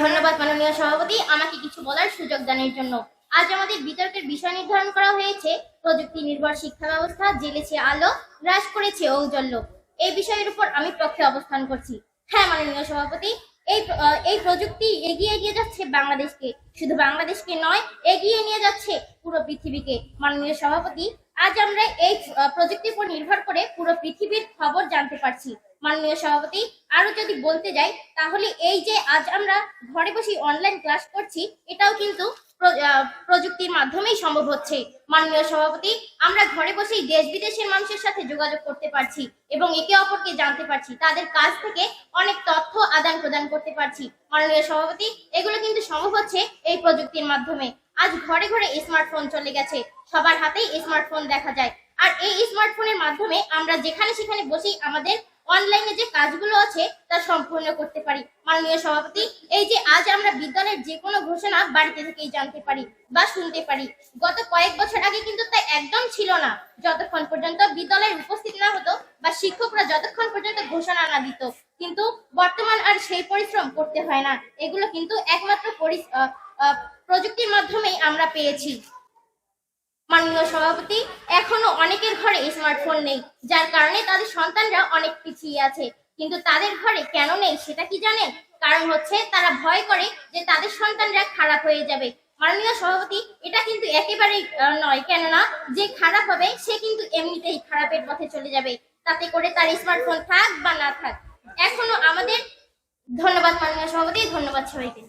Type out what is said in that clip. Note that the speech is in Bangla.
ধন্যবাদ মাননীয় সভাপতি। আমাকে কিছু বলার সুযোগ দানের জন্য। আজ আমাদের বিতর্কের বিষয় নির্ধারণ করা হয়েছে। প্রযুক্তি নির্ভর শিক্ষা ব্যবস্থা, জেলেছে আলো হ্রাস করেছে ঔজ্জ্বল্য। এই বিষয়ের উপর আমি পক্ষে অবস্থান করছি। হ্যাঁ মাননীয় সভাপতি, এই এই প্রযুক্তি এগিয়ে নিয়ে যাচ্ছে বাংলাদেশকে। শুধু বাংলাদেশকে নয়, এগিয়ে নিয়ে যাচ্ছে পুরো পৃথিবীকে। মাননীয় সভাপতি আজ আমরা এই প্রযুক্তির উপর নির্ভর করে পুরো পৃথিবীর খবর জানতে পারছি। মাননীয় সভাপতি আরও যদি বলতে যাই, তাহলে এই যে আজ আমরা ঘরে বসে অনলাইন ক্লাস করছি, এটাও কিন্তু প্রযুক্তির মাধ্যমেই সম্ভব হচ্ছে। মাননীয় সভাপতি, আমরা ঘরে বসেই দেশ বিদেশের মানুষের সাথে যোগাযোগ করতে পারছি এবং একে অপরকে জানতে পারছি। তাদের কাছ থেকে অনেক তথ্য আদান প্রদান করতে পারছি। মাননীয় সভাপতি, এগুলো কিন্তু সম্ভব হচ্ছে এই প্রযুক্তির মাধ্যমে। আজ ঘরে ঘরে স্মার্টফোন চলে গেছে। সবার হাতেই স্মার্টফোন দেখা যায়। আর এই স্মার্টফোনের মাধ্যমে আমরা যেখানে সেখানে বসেই আমাদের অনলাইনে যে কাজগুলো আছে, তা সম্পূর্ণ করতে পারি। মাননীয় সভাপতি, এই যে আজ আমরা বিদ্যালয়ের যে কোনো ঘোষণা বাড়িতে থেকেই জানতে পারি বা শুনতে পারি। গত কয়েক বছর আগে কিন্তু তা একদম ছিল না। যতক্ষণ পর্যন্ত বিদ্যালয়ের উপস্থিত না হতো বা শিক্ষকরা যতক্ষণ পর্যন্ত ঘোষণা না দিত। কিন্তু বর্তমান আর সেই পরিশ্রম করতে হয় না। এগুলো কিন্তু একমাত্র প্রযুক্তির মাধ্যমেই আমরা পেয়েছি। মাননীয় সভাপতি, এখনও অনেকের ঘরে স্মার্টফোন নেই, যার কারণে তাদের সন্তানরা অনেক পিছিয়ে আছে। কিন্তু তাদের ঘরে কেন নেই সেটা কি জানেন? কারণ হচ্ছে তারা ভয় করে যে তাদের সন্তানরা খারাপ হয়ে যাবে। মাননীয় সভাপতি, এটা কিন্তু একেবারেই নয়। কেননা যে খারাপ হবে, সে কিন্তু এমনিতেই খারাপের পথে চলে যাবে। তাতে করে তার স্মার্টফোন থাক বা না থাক। এখনও আমাদের, ধন্যবাদ মাননীয় সভাপতি, ধন্যবাদ সবাইকে।